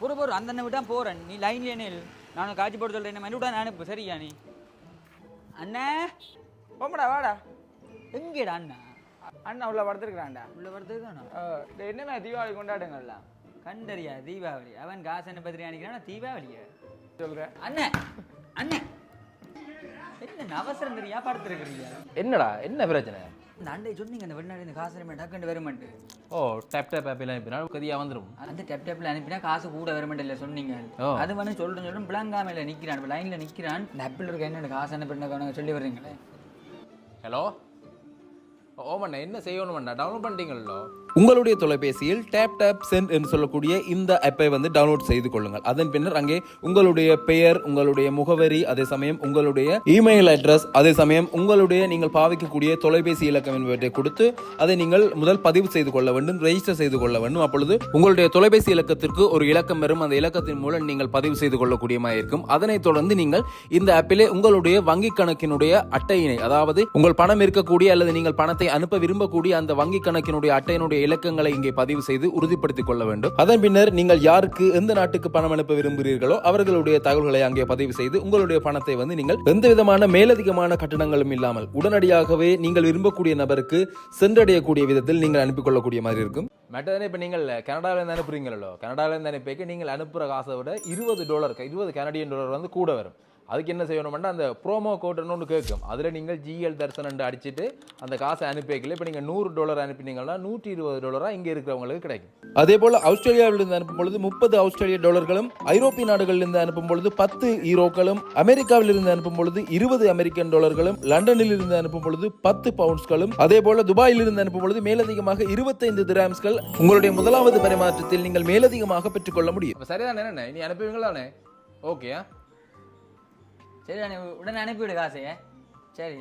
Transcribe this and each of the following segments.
பொறு பொறு அந்த அண்ணன் விட்டா போகிறேன் நீ லைன்லேயே நில். நான் காட்சி போட்டு சொல்கிறேன் என்ன விட்டா நான் அனுப்பு சரியா நீ? அண்ணே போமடா வாடா. எங்கேடா அண்ணா? அண்ணா உள்ள படுத்துருக்குறான்டா. உள்ள வரதுக்கு தானோ என்னமே தீபாவளி கொண்டாடுங்கள்லாம் கண்டறியா தீபாவளி. அவன் காசனை பத்திரி அணிக்கிறான் தீபாவளியா? சொல்கிறேன் அண்ணே அண்ணே. என்ன அவசரம் தெரியா? படுத்துருக்கிறீங்க. என்னடா என்ன பிரச்சனை? இந்த அண்டை சொன்னீங்க அந்த வெளிநாடு இந்த காசு டக்குன்னு வருமெண்டு ஓ டேப் டேப் ஆப்பில் அனுப்பினா கதியாக வந்துடும் அந்த டெப் டெப்ல அனுப்பினா காசு கூட வருமெண்டு இல்லை சொன்னீங்க. அது வந்து சொல்றேன் சொல்றேன் பிளாங்காமையில் நிற்கிறான் லைனில் நிற்கிறான் இந்த ஆப்பிள் இருக்க என்ன காசு அனுப்பின சொல்லி வர்றீங்களே. ஹலோ ஓமண்ணா என்ன செய்யணுமண்ணா? டவுன்லோட் பண்ணிட்டீங்களோ உங்களுடைய தொலைபேசியில் டேப் டேப் சென்ட் என்று சொல்லக்கூடிய இந்த ஆப்பை வந்து டவுன்லோட் செய்து கொள்ளுங்கள். அதன் பின்னர் அங்கே உங்களுடைய பெயர் உங்களுடைய முகவரி அதே சமயம் உங்களுடைய இமெயில் அட்ரஸ் அதே சமயம் உங்களுடைய நீங்கள் பாவிக்கக்கூடிய தொலைபேசி இலக்கம் என்பவற்றை கொடுத்து அதை நீங்கள் முதல் பதிவு செய்து கொள்ள வேண்டும் ரெஜிஸ்டர் செய்து கொள்ள வேண்டும். அப்பொழுது உங்களுடைய தொலைபேசி இலக்கத்திற்கு ஒரு இலக்கம் வரும். அந்த இலக்கத்தின் மூலம் நீங்கள் பதிவு செய்து கொள்ளக்கூடியமாக இருக்கும். அதனைத் தொடர்ந்து நீங்கள் இந்த ஆப்பிலே உங்களுடைய வங்கி கணக்கினுடைய அட்டையினை அதாவது உங்கள் பணம் இருக்கக்கூடிய அல்லது நீங்கள் பணத்தை அனுப்ப விரும்பக்கூடிய அந்த வங்கி கணக்கினுடைய அட்டையினுடைய இலக்கங்களை இங்கே பதிவு செய்து உறுதிப்படுத்திக் கொள்ள வேண்டும். அதன் பின்னர் நீங்கள் யாருக்கு எந்த நாட்டுக்கு பணம் அனுப்ப விரும்புகிறீர்களோ அவர்களுடைய தகவல்களை அங்கே பதிவு செய்து உங்களுடைய பணத்தை வந்து நீங்கள் எந்த விதமான மேலதிகமான கட்டணங்களும் இல்லாமல் உடனடியாகவே நீங்கள் விரும்பக்கூடிய நபருக்கு சென்றடையக்கூடிய விதத்தில் நீங்கள் அனுப்பிக்கொள்ளக்கூடிய மாதிரி இருக்கும். மெட்டதானே இப்போ நீங்கள் கனடாவிலேருந்து அனுப்புறீங்களோ கனடாவிலேருந்து அனுப்பிக்க நீங்கள் அனுப்புகிற காசை விட இருபது டாலர் இருபது கனடியன் டாலர் வந்து கூட வரும். அதுக்கு என்ன செய்யணும்னா அந்த ப்ரோமோ கோட்னு ஒன்று கேட்கும் அதில் நீங்கள் ஜிஎல் தர்சனண்டு அடிச்சுட்டு அந்த காசை அனுப்பி வைக்கல இப்போ நீங்கள் நூறு டாலர் அனுப்பினீங்கன்னா நூற்றி இருபது டாலராக இங்கே இருக்கிறவங்களுக்கு கிடைக்கும். அதே போல ஆஸ்திரேலியாவிலிருந்து அனுப்பும் பொழுது முப்பது ஆஸ்திரேலிய டாலர்களும் ஐரோப்பிய நாடுகளிலிருந்து அனுப்பும் பொழுது பத்து ஈரோக்களும் அமெரிக்காவிலிருந்து அனுப்பும் பொழுது இருபது அமெரிக்கன் டாலர்களும் லண்டனில் இருந்து அனுப்பும் பொழுது பத்து பவுண்ட்ஸ்களும் அதே போல துபாயில் இருந்து அனுப்பும் பொழுது மேலதிகமாக இருபத்தைந்து திராம்ஸ்கள் உங்களுடைய முதலாவது பரிமாற்றத்தில் நீங்கள் மேலதிகமாக பெற்றுக்கொள்ள முடியும். சரிதானே நீ அனுப்புவீங்களானே ஓகே சரி அண்ணே உடனே அனுப்பிவிடு காசையே. சரி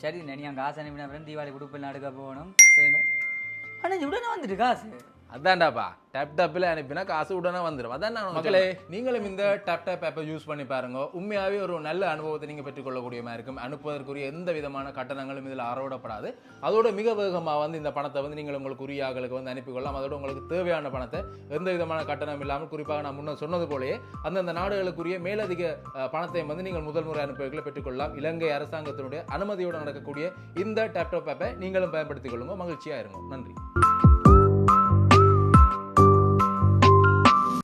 சரி நீ அங்கே காசு அனுப்பினா அப்புறம் தீபாவளி கொடுப்பில் நடக்க போகணும். சரி அண்ணா உடனே வந்துட்டு காசு. அதான்டாப்பா. டேப் டேப்பில் அனுப்பினா காசு உடனே வந்துடும் அதான் நான் மக்களே நீங்களும் இந்த டேப் டேப் ஆப்பை யூஸ் பண்ணி பாருங்க. உண்மையாகவே ஒரு நல்ல அனுபவத்தை நீங்கள் பெற்றுக்கொள்ளக்கூடிய மாதிரி இருக்கும். அனுப்புவதற்குரிய எந்த விதமான கட்டணங்களும் இதில் அறவிடப்படாது அதோட மிக வேகமாக வந்து இந்த பணத்தை வந்து நீங்கள் உங்களுக்கு உரிய ஆட்களுக்கு வந்து அனுப்பிக்கொள்ளலாம். அதோட உங்களுக்கு தேவையான பணத்தை எந்த விதமான கட்டணம் இல்லாமல் குறிப்பாக நான் முன்ன சொன்னது போலயே அந்தந்த நாடுகளுக்குரிய மேலதிக பணத்தை வந்து நீங்கள் முதல் முறை அனுப்புவதில் பெற்றுக்கொள்ளலாம். இலங்கை அரசாங்கத்தினுடைய அனுமதியோடு நடக்கக்கூடிய இந்த டேப் டாப் ஆப்பை நீங்களும் பயன்படுத்திக் கொள்ளுங்க. மகிழ்ச்சியாக இருங்க. நன்றி.